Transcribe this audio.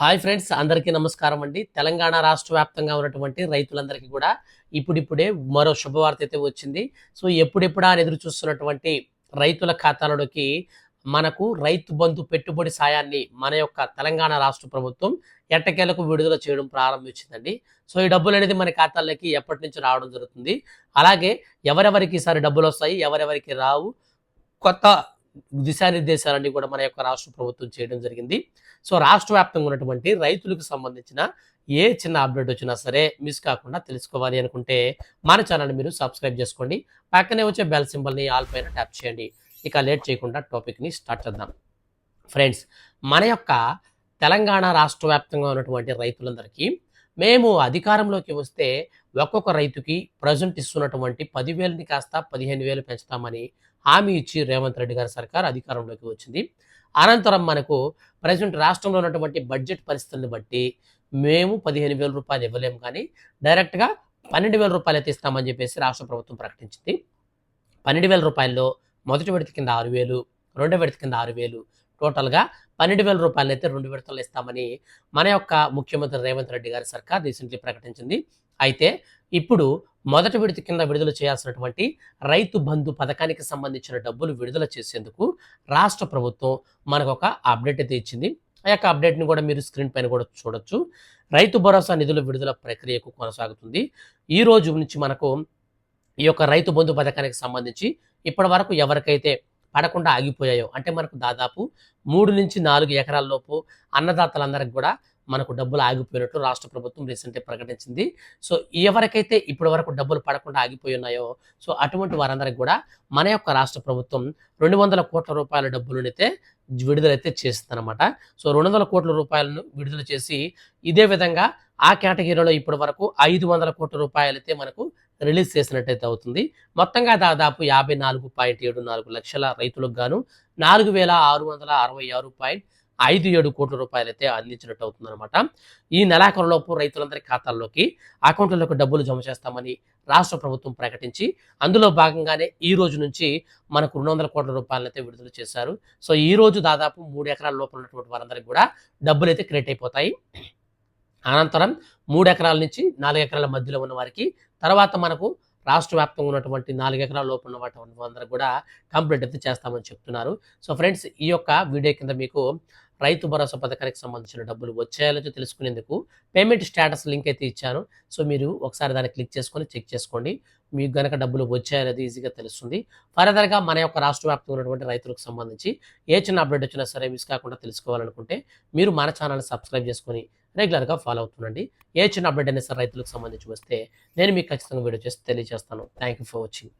Hi friends అందరికీ నమస్కారం అండి. తెలంగాణ రాష్ట్ర వ్యాప్తంగా ఉన్నటువంటి రైతులందరికీ కూడా ఇప్పుడిప్పుడే మరో శుభవార్త అయితే వచ్చింది. సో ఎప్పుడెప్పుడా అని ఎదురు చూస్తున్నటువంటి రైతుల ఖాతాలలోకి మనకు రైతు బంధు పెట్టుబడి సాయాన్ని మన యొక్క తెలంగాణ రాష్ట్ర ప్రభుత్వం ఎట్టకేలకు విడుదల చేయడం ప్రారంభించిందండి. సో ఈ డబ్బులు అనేది మన ఖాతాల్లోకి ఎప్పటి నుంచి రావడం జరుగుతుంది? అలాగే ఎవరెవరికి ఈసారి డబ్బులు వస్తాయి? ఎవరెవరికి రావు? కొత్త దిశానిర్దేశాలన్నీ కూడా మన యొక్క రాష్ట్ర ప్రభుత్వం చేయడం జరిగింది. సో రాష్ట్ర వ్యాప్తంగా ఉన్నటువంటి రైతులకు సంబంధించిన ఏ చిన్న అప్డేట్ వచ్చినా సరే మిస్ కాకుండా తెలుసుకోవాలి అనుకుంటే మన ఛానల్ మీరు సబ్స్క్రైబ్ చేసుకోండి. పక్కనే వచ్చే బెల్ సింబల్ని ఆల్ పైన ట్యాప్ చేయండి. ఇక లేట్ చేయకుండా టాపిక్ని స్టార్ట్ చేద్దాం. ఫ్రెండ్స్ మన యొక్క తెలంగాణ రాష్ట్ర వ్యాప్తంగా ఉన్నటువంటి రైతులందరికీ మేము అధికారంలోకి వస్తే ఒక్కొక్క రైతుకి ప్రజెంట్ ఇస్తున్నటువంటి పదివేలని కాస్త పదిహేను వేలు పెంచుతామని హామీ ఇచ్చి రేవంత్ రెడ్డి గారి సర్కార్ అధికారంలోకి వచ్చింది. అనంతరం మనకు ప్రజెంట్ రాష్ట్రంలో ఉన్నటువంటి బడ్జెట్ పరిస్థితులను బట్టి మేము పదిహేను వేల రూపాయలు ఇవ్వలేము కానీ డైరెక్ట్గా పన్నెండు వేల రూపాయలు అయితే ఇస్తామని చెప్పేసి రాష్ట్ర ప్రభుత్వం ప్రకటించింది. పన్నెండు వేల రూపాయల్లో మొదటి విడత కింద ఆరు వేలు రెండో విడత కింద ఆరు వేలు టోటల్గా పన్నెండు వేల రూపాయలు అయితే రెండు విడతలు ఇస్తామని మన యొక్క ముఖ్యమంత్రి రేవంత్ రెడ్డి గారి సర్కార్ రీసెంట్లీ ప్రకటించింది. అయితే ఇప్పుడు మొదటి విడత కింద విడుదల చేయాల్సినటువంటి రైతు బంధు పథకానికి సంబంధించిన డబ్బులు విడుదల చేసేందుకు రాష్ట్ర ప్రభుత్వం మనకు ఒక అప్డేట్ అయితే ఇచ్చింది. ఆ యొక్క అప్డేట్ని కూడా మీరు స్క్రీన్ పైన కూడా చూడొచ్చు. రైతు భరోసా నిధుల విడుదల ప్రక్రియకు కొనసాగుతుంది. ఈ రోజు నుంచి మనకు ఈ యొక్క రైతు బంధు పథకానికి సంబంధించి ఇప్పటి వరకు ఎవరికైతే పడకుండా ఆగిపోయాయో. అంటే మనకు దాదాపు మూడు నుంచి నాలుగు ఎకరాల్లోపు అన్నదాతలందరికి కూడా మనకు డబ్బులు ఆగిపోయినట్లు రాష్ట్ర ప్రభుత్వం రీసెంట్గా ప్రకటించింది. సో ఎవరికైతే ఇప్పటి వరకు డబ్బులు పడకుండా ఆగిపోయి ఉన్నాయో సో అటువంటి వారందరికి కూడా మన యొక్క రాష్ట్ర ప్రభుత్వం రెండు వందల కోట్ల రూపాయల డబ్బులనైతే విడుదలైతే చేస్తుందన్నమాట సో రెండు వందల కోట్ల రూపాయలను విడుదల చేసి ఇదే విధంగా ఆ కేటగిరీలో ఇప్పటి వరకు ఐదు వందల కోట్ల రూపాయలైతే మనకు రిలీజ్ చేసినట్టయితే అవుతుంది. మొత్తంగా దాదాపు యాభై నాలుగు పాయింట్ ఏడు నాలుగు లక్షల రైతులకు గాను నాలుగు వేల ఆరు వందల అరవై ఆరు పాయింట్ ఐదు ఏడు కోట్ల రూపాయలు అయితే అందించినట్టు అవుతుందన్నమాట. ఈ నెలాఖరులోపు రైతులందరి ఖాతాల్లోకి అకౌంట్లకు డబ్బులు జమ చేస్తామని రాష్ట్ర ప్రభుత్వం ప్రకటించి అందులో భాగంగానే ఈ రోజు నుంచి మనకు రెండు వందల కోట్ల రూపాయలను అయితే విడుదల చేశారు. సో ఈ రోజు దాదాపు మూడు ఎకరాల లోపల ఉన్నటువంటి వారందరికీ కూడా డబ్బులు అయితే క్రియేట్ అయిపోతాయి. అనంతరం మూడు ఎకరాల నుంచి నాలుగు ఎకరాల మధ్యలో ఉన్న వారికి తర్వాత మనకు రాష్ట్ర వ్యాప్తంగా ఉన్నటువంటి నాలుగు ఎకరాల లోపు ఉన్న వాటి అందరూ కూడా కంప్లీట్ అయితే చేస్తామని చెప్తున్నారు. సో ఫ్రెండ్స్ ఈ యొక్క వీడియో కింద మీకు రైతు భరోసా పథకానికి సంబంధించిన డబ్బులు వచ్చాయాలో తెలుసుకునేందుకు పేమెంట్ స్టేటస్ లింక్ అయితే ఇచ్చాను. సో మీరు ఒకసారి దాన్ని క్లిక్ చేసుకొని చెక్ చేసుకోండి. మీకు గనక డబ్బులు వచ్చాయనేది ఈజీగా తెలుస్తుంది. ఫర్దర్గా మన యొక్క రాష్ట్ర వ్యాప్తంగా ఉన్నటువంటి రైతులకు సంబంధించి ఏ చిన్న అప్డేట్ వచ్చినా సరే మిస్ కాకుండా తెలుసుకోవాలనుకుంటే మీరు మన ఛానల్ సబ్స్క్రైబ్ చేసుకొని రెగ్యులర్గా ఫాలో అవుతుండండి. ఏ చిన్న అప్డేట్ అయినా సరే రైతులకు సంబంధించి వస్తే నేను మీకు ఖచ్చితంగా వీడియో చేసి తెలియజేస్తాను. Thank you for watching.